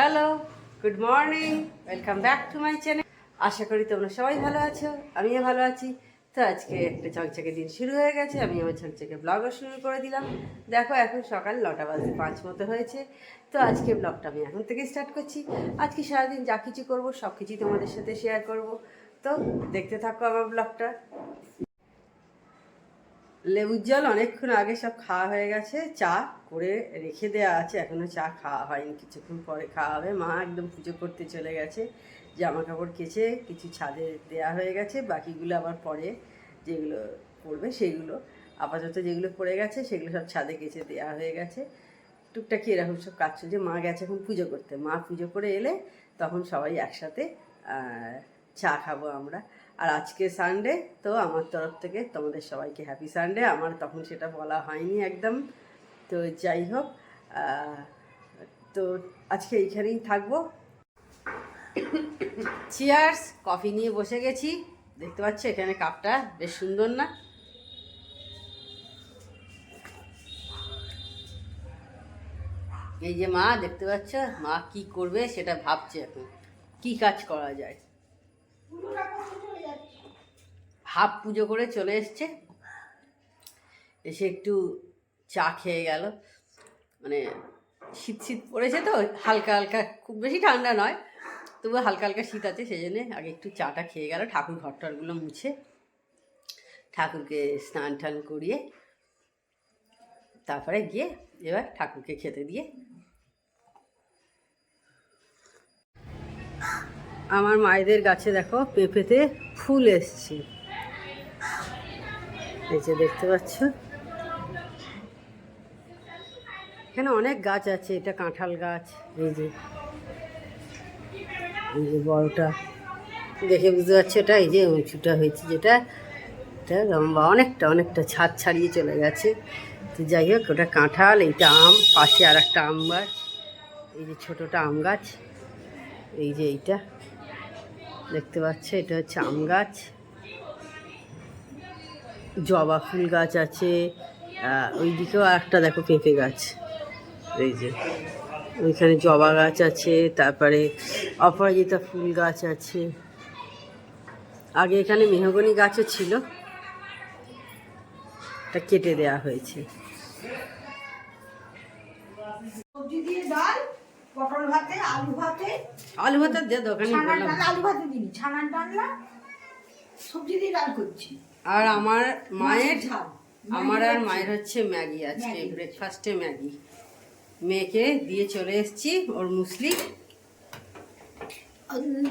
Hello good morning welcome back to my channel আশা করি তোমরা সবাই ভালো আছো, আমিও ভালো আছি। তো আজকে একটা চকচকে দিন শুরু হয়ে গেছে, আমি আমার ঝকঝকে ব্লগও শুরু করে দিলাম। দেখো, এখন সকাল নটা বাজে পাঁচ মতো হয়েছে। তো আজকে ব্লগটা আমি এখন থেকে স্টার্ট করছি। আজকে সারাদিন যা কিছু করব সব কিছুই তোমাদের সাথে শেয়ার করব। তো দেখতে থাকো আমার ব্লগটা লেবুর জল অনেকক্ষণ আগে সব খাওয়া হয়ে গেছে। চা করে রেখে দেওয়া আছে। এখনও চা খাওয়া হয়নি। কিছুক্ষণ পরে খাওয়া হবে। মা একদম পুজো করতে চলে গেছে। জামা কাপড় কেচে কিছু ছাদে দেওয়া হয়ে গেছে। বাকিগুলো আবার পরে যেগুলো পড়বে সেগুলো আপাতত যেগুলো পড়ে গেছে সেগুলো সব ছাদে কেচে দেওয়া হয়ে গেছে। টুকটাকি এরকম সব কাজ চলছে। মা গেছে এখন পুজো করতে। মা পুজো করে এলে তখন সবাই একসাথে চা খাব আমরা। আর আজকে সানডে তো আমার তরফ থেকে তোমাদের সবাইকে হ্যাপি সানডে আমার তখন সেটা বলা হয়নি একদম। তো যাই হোক তো আজকে এইখানেই থাকব। চিয়ার্স কফি নিয়ে বসে গেছি। দেখতে পাচ্ছ, এখানে কাপটা বেশ সুন্দর না? এই যে মা, দেখতে পাচ্ছ? মা কি করবে সেটা ভাবছে এখন। কি কাজ করা যায়? হাফ পুজো করে চলে এসছে। এসে একটু চা খেয়ে গেল। মানে শীত শীত পড়েছে তো, হালকা হালকা, খুব বেশি ঠান্ডা নয়, তবু হালকা হালকা শীত আছে সেই জন্যে আগে একটু চাটা খেয়ে গেল, ঠাকুর ঘর টরগুলো মুছে, ঠাকুরকে স্নান টান করিয়ে তারপরে গিয়ে এবার ঠাকুরকে খেতে দিয়ে। আমার মায়েদের গাছে দেখো পেঁপেতে ফুল এসছে। এই যে দেখতে পাচ্ছ। এখানে অনেক গাছ আছে, এটা কাঁঠাল গাছ, এই যে। এই যে বড়টা। দেখে বুঝতে পারছ এটা, এই যে উঁচুটা হয়েছে যেটা, এটা লম্বা, অনেকটা অনেকটা ছাদ ছাড়িয়ে চলে গেছে। তো যাই হোক, ওটা কাঁঠাল, এইটা আম, পাশে আর একটা আম গাছ, এই যে ছোটোটা আম গাছ, এই যে এইটা। দেখতে পাচ্ছ, এটা হচ্ছে আম গাছ। জবা ফুল গাছ আছে। ওইদিকেও একটা দেখো পেঁপে গাছ। এই যে ওইখানে জবা গাছ আছে তারপরে অপরাজিতা ফুল গাছ আছে। আগে এখানে মেহগনি গাছও ছিল। তা কেটে হয়েছে। সবজি দিয়ে ডাল পটল ভাতে আলু ভাতে। আলু ভাতার দিয়ে দোকানে আলু ভাতে দিই ছানার ডালনা সবজি দিয়ে ডাল করছি। আর আমার মায়ের আমার আর মায়ের হচ্ছে ম্যাগি আজকে ব্রেকফাস্টে ম্যাগি। মেয়েকে দিয়ে চলে এসেছি ওর মুসলি।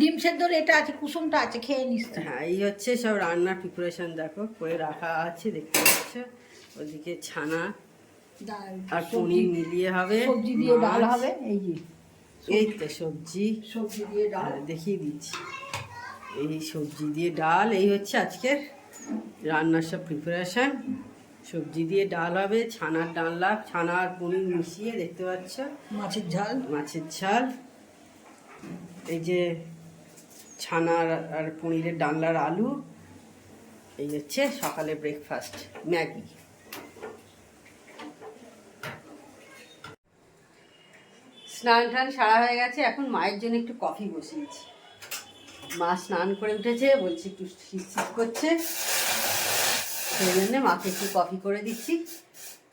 ডিম সেদ্ধর এটা আছে কুসুমটা আছে খেয়ে নিস। হ্যাঁ এই হচ্ছে সব রান্নার প্রিপারেশন দেখো করে রাখা আছে দেখতে পাচ্ছ? ওদিকে ছানা ডাল আর পনির মিলিয়ে হবে সবজি দিয়ে ডাল হবে এই যে। এই তো সবজি। সবজি দিয়ে ডাল। দেখিয়ে দিচ্ছি। এই সবজি দিয়ে ডাল এই হচ্ছে আজকের রান্নার সব প্রিপারেশন সবজি দিয়ে ডাল হবে ছানার ডালনা ছানা আর পনির মিশিয়ে দেখতে পাচ্ছ। মাছের ঝাল। মাছের ঝাল। এই যে ছানার আর পনিরের ডালনার আলু এই হচ্ছে সকালে ব্রেকফাস্ট ম্যাগি। স্নান টান সারা হয়ে গেছে এখন মায়ের জন্য একটু কফি বসিয়েছি। মা স্নান করে উঠেছে, বলছে একটু শীত করছে। সেই জন্যে মাকে একটু কফি করে দিচ্ছি।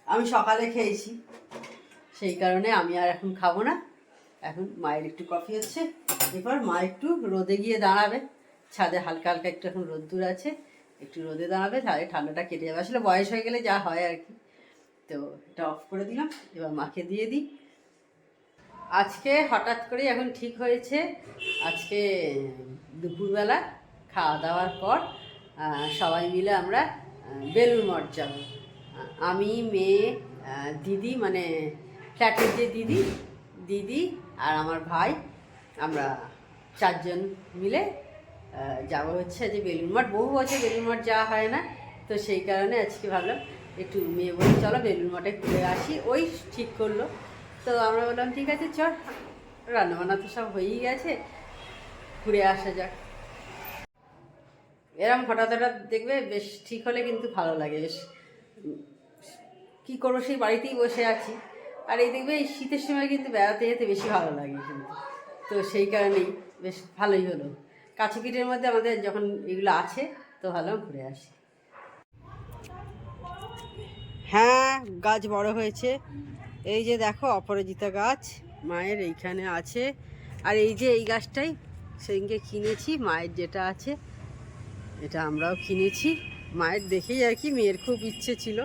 আমি সকালে খেয়েছি। সেই কারণে আমি আর এখন খাব না। এখন মায়ের একটু কফি হচ্ছে। এবার মা একটু রোদে গিয়ে দাঁড়াবে। ছাদে হালকা হালকা একটু এখন রোদ্দুর আছে। একটু রোদে দাঁড়াবে তাহলে ঠান্ডাটা কেটে যাবে। আসলে বয়স হয়ে গেলে যা হয় আর কি। তো এটা অফ করে দিলাম। এবার মাকে দিয়ে দিই। আজকে হঠাৎ করে এখন ঠিক হয়েছে। আজকে দুপুরবেলা খাওয়া দাওয়ার পর সবাই মিলে আমরা বেলুড় মঠ যাব। আমি, মেয়ে দিদি মানে ফ্ল্যাটের যে দিদি দিদি আর আমার ভাই, আমরা চারজন মিলে যাব হচ্ছে যে বেলুড় মঠ। বহু বছর বেলুড় মঠ যাওয়া হয় না, তো সেই কারণে আজকে ভাবলাম একটু মেয়ে বলে চলো বেলুড় মঠে ঘুরে আসি। ওই ঠিক করল। তো আমরা বললাম, ঠিক আছে, চল। রান্নাবান্না তো সব হয়েই গেছে। ঘুরে আসা যাক। এরম হঠাৎ হঠাৎ দেখবে বেশ ঠিক হলে কিন্তু ভালো লাগে। বেশ, কী করব, সেই বাড়িতেই বসে আছি। আর এই দেখবে, এই শীতের সময় কিন্তু বেড়াতে যেতে বেশি ভালো লাগে কিন্তু। তো সেই কারণেই বেশ ভালোই হলো। কাছে পিঠের মধ্যে আমাদের যখন এগুলো আছে, তো ভালো ঘুরে আসি। হ্যাঁ গাছ বড় হয়েছে। এই যে দেখো অপরাজিতা গাছ, মায়ের এইখানে আছে। আর এই যে এই গাছটাই সেদিনকে কিনেছি, মায়ের যেটা আছে, এটা আমরাও কিনেছি। মায়ের দেখেই আর কি, মেয়ের খুব ইচ্ছে ছিল।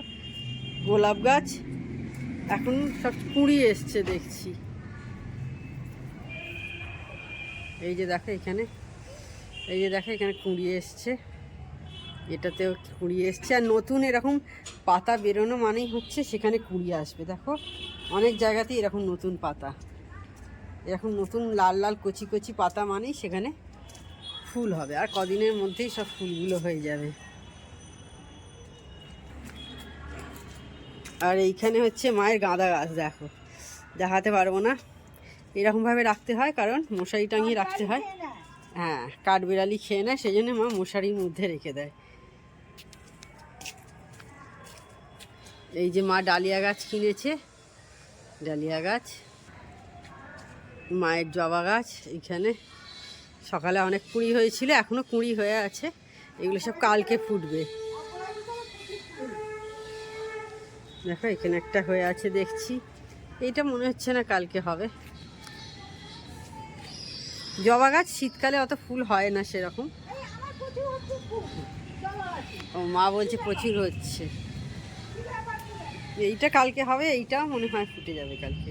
গোলাপ গাছ, এখন সব কুড়ি এসছে দেখছি। এই যে দেখো এখানে, এই যে দেখো এখানে কুড়ি এসছে। এটাতেও কুড়ি এসছে। আর নতুন এরকম পাতা বেরোনো মানেই হচ্ছে সেখানে কুড়ি আসবে, দেখো। অনেক জায়গাতেই এরকম নতুন পাতা। এরকম নতুন লাল লাল কচি কচি পাতা মানেই সেখানে ফুল হবে। আর কদিনের মধ্যেই সব ফুলগুলো হয়ে যাবে। আর এইখানে হচ্ছে মায়ের গাঁদা গাছ, দেখো। দেখাতে পারব না। এরকমভাবে রাখতে হয়, কারণ মশারি টাঙিয়ে রাখতে হয়। হ্যাঁ কাঠবিড়ালি খেয়ে নেয় সেই জন্য মা মশারির মধ্যে রেখে দেয়। এই যে মা ডালিয়া গাছ কিনেছে। ডালিয়া গাছ। মায়ের জবা গাছ এইখানে সকালে অনেক কুঁড়ি হয়েছিল এখনও কুঁড়ি হয়ে আছে। এগুলো সব কালকে ফুটবে। দেখো, এখানে একটা হয়ে আছে, দেখছি। এইটা মনে হচ্ছে না কালকে হবে। জবা গাছ শীতকালে অত ফুল হয় না সেরকম। ও মা বলছে প্রচুর হচ্ছে। এইটা কালকে হবে এইটাও মনে হয় ফুটে যাবে কালকে।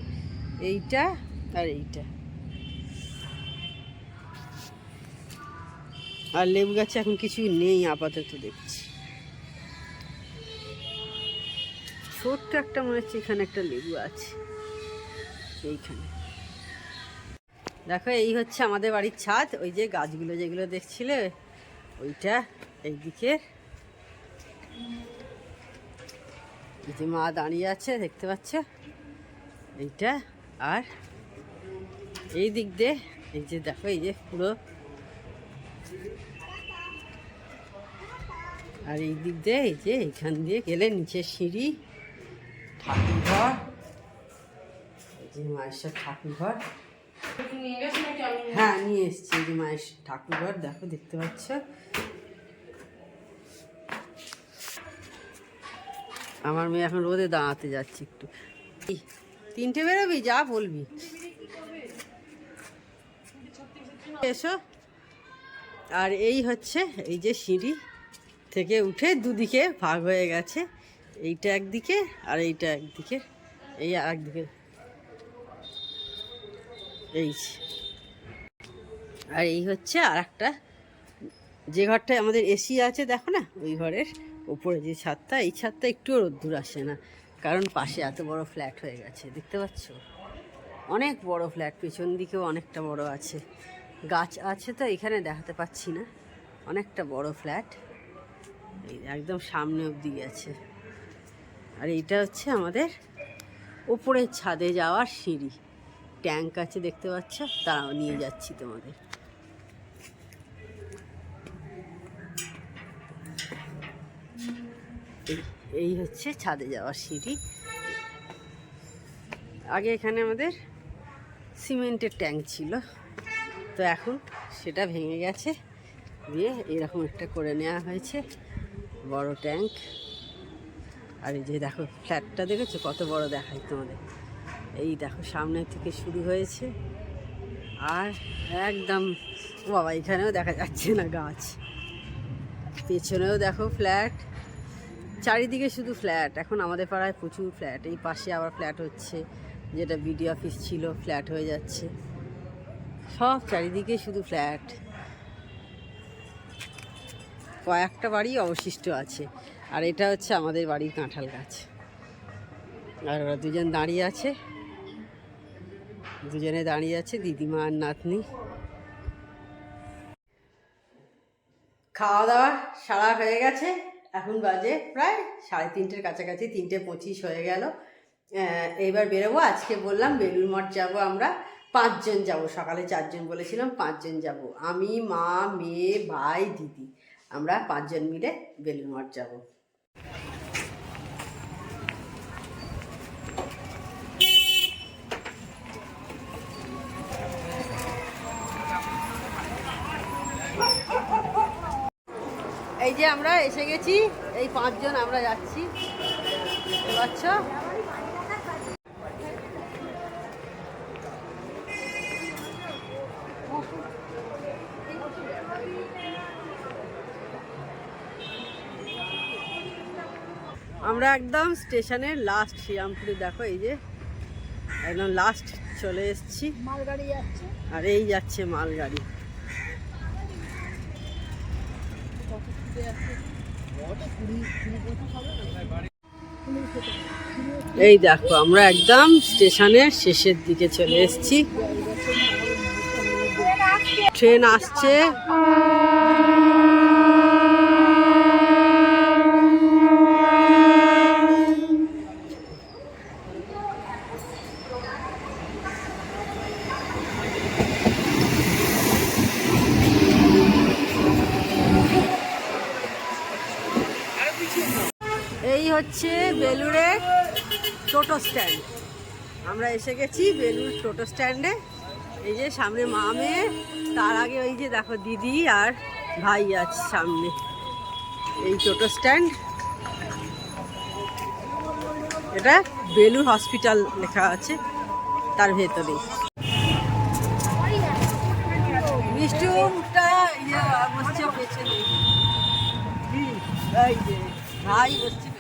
এইটা আর এইটা। আর লেবু গাছে এখন কিছু নেই, আপাতত দেখছি। ছোট্ট একটা মনে হচ্ছে এখানে একটা লেবু আছে। এইখানে। দেখো, এই হচ্ছে আমাদের বাড়ির ছাদ। ওই যে গাছগুলো যেগুলো দেখছিলে, ওইটা এইদিকে। এই যে মা দাঁড়িয়ে আছে দেখতে পাচ্ছ? এইটা আর এই দিক দিয়ে এই যে দেখো এই যে পুরো। আর এই দিক দিয়ে এই যে এইখান দিয়ে গেলে নিচে সিঁড়ি ঠাকুরঘর। এই যে মায়ের সব ঠাকুরঘর। হ্যাঁ নিয়ে এসছি এই যে মায়ের ঠাকুরঘর দেখো দেখতে পাচ্ছ? আমার মেয়ে এখন রোদে দাঁড়াতে যাচ্ছে একটু। তিনটে বেরোবি? যা বলবি। এসো। আর এই হচ্ছে, এই যে সিঁড়ি থেকে উঠে দুদিকে ভাগ হয়ে গেছে। এইটা একদিকে আর এইটা একদিকে। এই একদিকে। এই আর এই হচ্ছে আর একটা যে ঘরটায় আমাদের এসি আছে, দেখো না? ওই ঘরের উপরে যে ছাদটা, এই ছাদটা একটুও রোদ্দুর আসে না। কারণ পাশে এত বড় ফ্ল্যাট হয়ে গেছে, দেখতে পাচ্ছ? অনেক বড় ফ্ল্যাট পেছন দিকেও অনেকটা বড় আছে। গাছ আছে তো, এখানে দেখাতে পাচ্ছি না। অনেকটা বড় ফ্ল্যাট একদম সামনে অবধি গেছে। আর এইটা হচ্ছে আমাদের উপরের ছাদে যাওয়ার সিঁড়ি। ট্যাঙ্ক আছে, দেখতে পাচ্ছ? তারাও নিয়ে যাচ্ছি তোমাদের। এই- এই হচ্ছে ছাদে যাওয়ার সিঁড়ি। আগে এখানে আমাদের সিমেন্টের ট্যাঙ্ক ছিল। তো এখন সেটা ভেঙে গেছে। দিয়ে এরকম একটা করে নেওয়া হয়েছে। বড় ট্যাঙ্ক। আর এই যে দেখো, ফ্ল্যাটটা দেখেছ? কত বড় দেখায় তোমাদের। এই দেখো, সামনে থেকে শুরু হয়েছে। আর একদম বাবা, এখানেও দেখা যাচ্ছে না গাছ। পেছনেও দেখো ফ্ল্যাট। চারিদিকে শুধু ফ্ল্যাট এখন আমাদের পাড়ায় প্রচুর ফ্ল্যাট এই পাশে আবার ফ্ল্যাট হচ্ছে, যেটা বিডি অফিস ছিল ফ্ল্যাট হয়ে যাচ্ছে। সব চারিদিকে শুধু ফ্ল্যাট কয়েকটা বাড়ি অবশিষ্ট আছে, আর এটা হচ্ছে আমাদের বাড়ির কাঁঠাল গাছ। আর ওরা দুজন দাঁড়িয়ে আছে। দুজনে দাঁড়িয়ে আছে, দিদিমা আর নাতনি। খাওয়া দাওয়া সারা হয়ে গেছে। এখন বাজে প্রায় সাড়ে তিনটের কাছাকাছি, তিনটে পঁচিশ হয়ে গেল। এইবার বেরোবো, আজকে বললাম বেলুর মঠ যাব আমরা। পাঁচজন যাব, সকালে চারজন বলেছিলাম, পাঁচজন যাব। আমি, মা, মেয়ে, ভাই, দিদি, আমরা পাঁচজন মিলে বেলুর মঠ যাব। যে আমরা এসে গেছি এই পাঁচজন আমরা যাচ্ছি। আমরা একদম স্টেশনের লাস্ট শ্রীরামপুরে দেখো এই যে একদম লাস্ট চলে এসছি। মালগাড়ি যাচ্ছে। আর এই যাচ্ছে মালগাড়ি। এই দেখো আমরা একদম স্টেশনের শেষের দিকে চলে এসেছি। ট্রেন আসছে এই হচ্ছে বেলুড়ে টোটো স্ট্যান্ড। আমরা এসে গেছি বেলুর টোটো স্ট্যান্ডে। এই যে সামনে মা মেয়ে, তার আগে ওই যে দেখো দিদি আর ভাই আছে সামনে। এই টোটো স্ট্যান্ড। এটা বেলুর হসপিটাল লেখা আছে তার ভেতরে ইয়ে ভাই বসছে।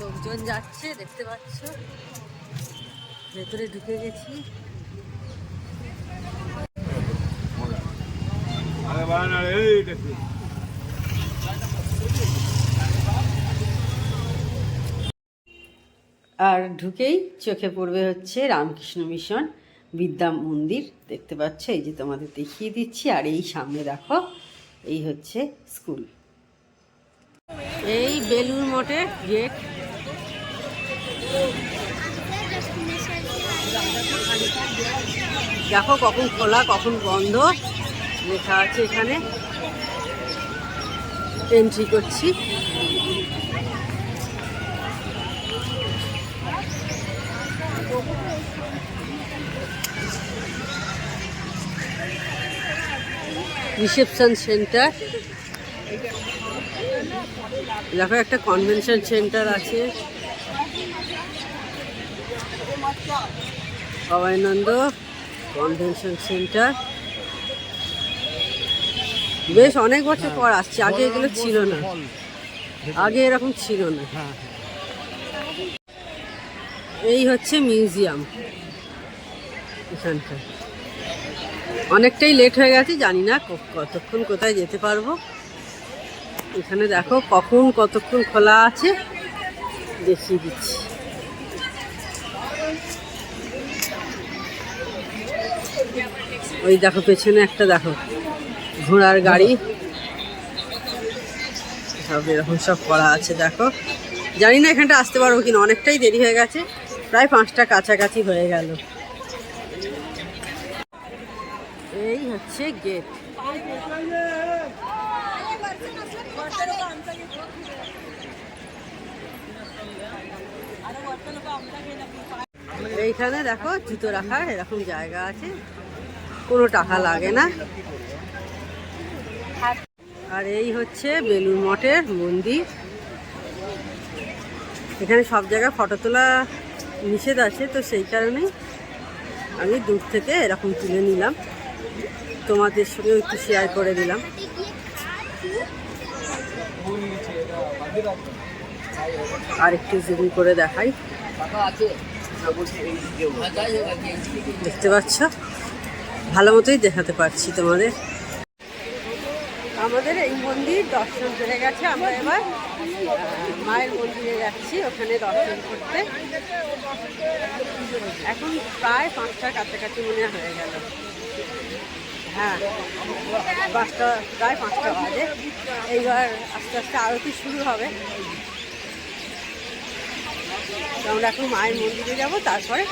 লোকজন যাচ্ছে দেখতে পাচ্ছ? ভেতরে ঢুকে গেছি। আর ঢুকেই চোখে পড়বে হচ্ছে রামকৃষ্ণ মিশন। বিদ্যা মন্দির, দেখতে পাচ্ছ? এই যে তোমাদের দেখিয়ে দিচ্ছি, আর এই সামনে দেখো, এই হচ্ছে স্কুল। এই বেলুর মঠের গেট। দেখো কখন খোলা, কখন বন্ধ, লেখা আছে এখানে। এন্ট্রি করছি। Reception centre. দেখো একটা কনভেনশন সেন্টার আছে। Abhayananda convention centre. বেশ অনেক বছর পর আসছে, আগে এগুলো ছিল না। আগে এরকম ছিল না। এই হচ্ছে মিউজিয়াম। এখানকার। অনেকটাই লেট হয়ে গেছে, জানি না কতক্ষণ কোথায় যেতে পারব। এখানে দেখো কখন কতক্ষণ খোলা আছে, দেখিয়ে দিচ্ছি। ওই দেখো পেছনে একটা দেখো ঘোড়ার গাড়ি। সব এরকম সব করা আছে, দেখো। জানি না এখানটা আসতে পারব কিনা, অনেকটাই দেরি হয়ে গেছে, প্রায় পাঁচটা কাছাকাছি হয়ে গেল। এই হচ্ছে গেট এইখানে দেখো জুতো রাখার এরকম জায়গা আছে। কোনো টাকা লাগে না। আর এই হচ্ছে বেলুর মঠের মন্দির। এখানে সব জায়গায় ফটো তোলা নিষেধ আছে, তো সেই কারণেই আমি দূর থেকে এরকম তুলে নিলাম। তোমাদের সঙ্গে একটু শেয়ার করে দিলাম। আর একটু জুম করে দেখাই। দেখতে পাচ্ছ? ভালো মতোই দেখাতে পারছি তোমাদের। আমাদের এই মন্দির দর্শন করে গেছে। আমরা এবার মায়ের মন্দিরে যাচ্ছি ওখানে দর্শন করতে। এখন প্রায় পাঁচটার কাছাকাছি মনে হয় গেল। হ্যাঁ। পাঁচটা, প্রায় পাঁচটা বাজে। এইবার আস্তে আস্তে আরতি শুরু হবে। আমরা এখন মায়ের মন্দিরে যাব, তারপরে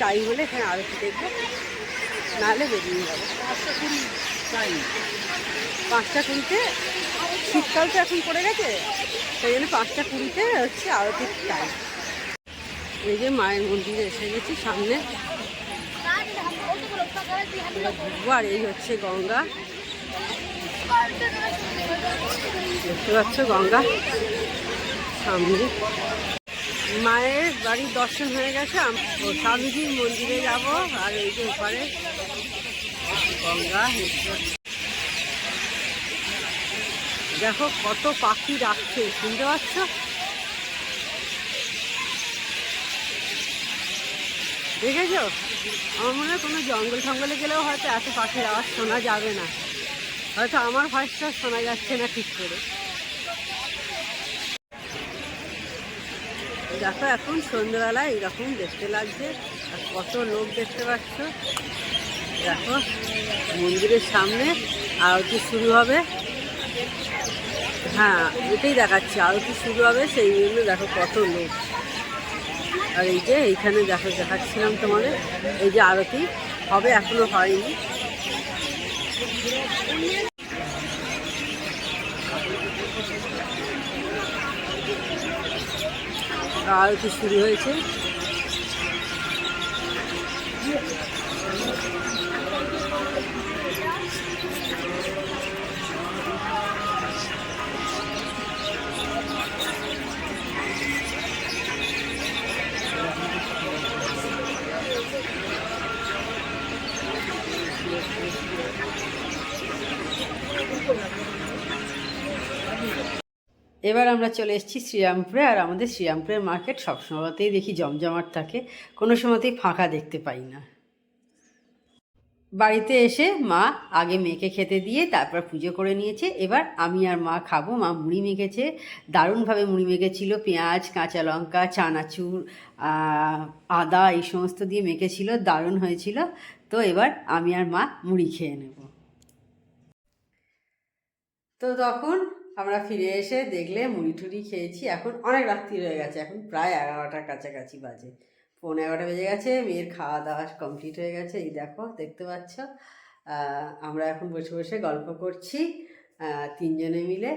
টাইম হলে এখানে আরতি দেখব। নাহলে বেরিয়ে যাব। পাঁচটা কুড়িতে, শীতকাল তো এখন পড়ে গেছে, সেই জন্য পাঁচটা কুড়িতে হচ্ছে আরতির টাইম এই যে মায়ের মন্দিরে এসে গেছি সামনে। এবার আর এই হচ্ছে গঙ্গা। দেখতে পাচ্ছ গঙ্গা? সামনে মায়ের বাড়ির দর্শন হয়ে গেছে। স্বামীজির মন্দিরে যাব আর এই যে ওপারে গঙ্গা দেখো কত পাখি ডাকছে, শুনতে পাচ্ছ? দেখেছ? আমার মনে হয় কোনো জঙ্গল টঙ্গলে গেলেও হয়তো এত পাখির আওয়াজ শোনা যাবে না। হয়তো আমার ভয়েসটা শোনা যাচ্ছে না ঠিক করে। দেখো এখন সন্ধ্যেবেলা এইরকম দেখতে লাগছে, আর কত লোক দেখতে পাচ্ছ। দেখো, মন্দিরের সামনে আরতি শুরু হবে। হ্যাঁ এটাই দেখাচ্ছি, আরতি শুরু হবে, সেই জন্য দেখো কত লোক। আর এই যে এইখানে দেখো দেখাচ্ছিলাম তোমাদের, এই যে আরতি, হবে এখনও হয়নি। আরতি শুরু হয়েছে। এবার আমরা চলে এসেছি শ্রীরামপুরে, আর আমাদের শ্রীরামপুরের মার্কেট সবসময়তেই দেখি জমজমাট থাকে। কোনো সময়তেই ফাঁকা দেখতে পাই না। বাড়িতে এসে মা আগে মেয়েকে খেতে দিয়ে তারপর পুজো করে নিয়েছে। এবার আমি আর মা খাব। মা মুড়ি মেখেছে, দারুণভাবে মুড়ি মেখেছিল। পেঁয়াজ, কাঁচা লঙ্কা, চানাচুর আদা এই সমস্ত দিয়ে মেখেছিল, দারুণ হয়েছিল। তো এবার আমি আর মা মুড়ি খেয়ে নেব। তো তখন আমরা ফিরে এসে দেখলে মুড়ি টুড়ি খেয়েছি। এখন অনেক রাত্রি হয়ে গেছে, এখন প্রায় এগারোটার কাছাকাছি বাজে। পৌনে এগারোটা বেজে গেছে, মেয়ের খাওয়া দাওয়া কমপ্লিট হয়ে গেছে। এই দেখো, দেখতে পাচ্ছ? আমরা এখন বসে বসে গল্প করছি তিনজনে মিলে।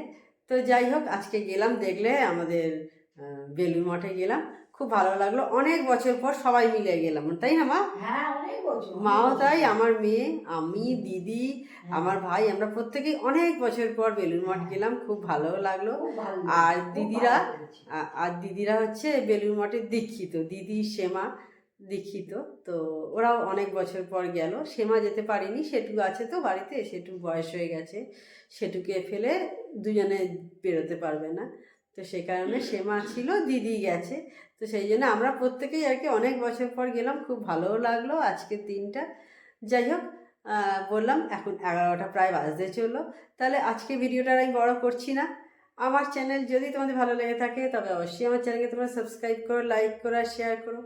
তো যাই হোক, আজকে গেলাম, দেখলে আমাদের বেলুর মঠে গেলাম। খুব ভালো লাগল। অনেক বছর পর সবাই মিলে গেলাম তাই না মা? হ্যাঁ মাও তাই আমার মেয়ে আমি দিদি আমার ভাই আমরা প্রত্যেকেই অনেক বছর পর বেলুর মঠ গেলাম খুব ভালো লাগল আর দিদিরা আর দিদিরা হচ্ছে বেলুর মঠের দীক্ষিত দিদি সেমা দীক্ষিত তো ওরাও অনেক বছর পর গেল। সেমা যেতে পারিনি সেটু আছে তো বাড়িতে সেটু বয়স হয়ে গেছে সেটুকে ফেলে দুজনে বেরোতে পারবে না। তো সেই কারণে সেমা ছিল দিদি গেছে। তো সেই জন্য আমরা প্রত্যেকেই আর কি অনেক বছর পর গেলাম খুব ভালোও লাগল আজকের দিনটা। যাই হোক বললাম এখন এগারোটা প্রায় বাজতে চলল। তাহলে আজকে ভিডিওটা আমি বড় করছি না। আমার চ্যানেল যদি তোমাদের ভালো লেগে থাকে তবে অবশ্যই আমার চ্যানেলকে তোমরা সাবস্ক্রাইব করো লাইক করো আর শেয়ার করো।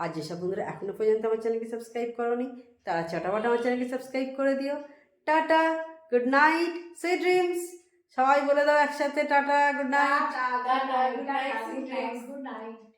আর যেসব বন্ধুরা এখনও পর্যন্ত আমার চ্যানেলকে সাবস্ক্রাইব করোনি তারা চটাপট আমার চ্যানেলকে সাবস্ক্রাইব করে দিও। Tata good night sweet dreams সবাই বলে দাও একসাথে tata good night good good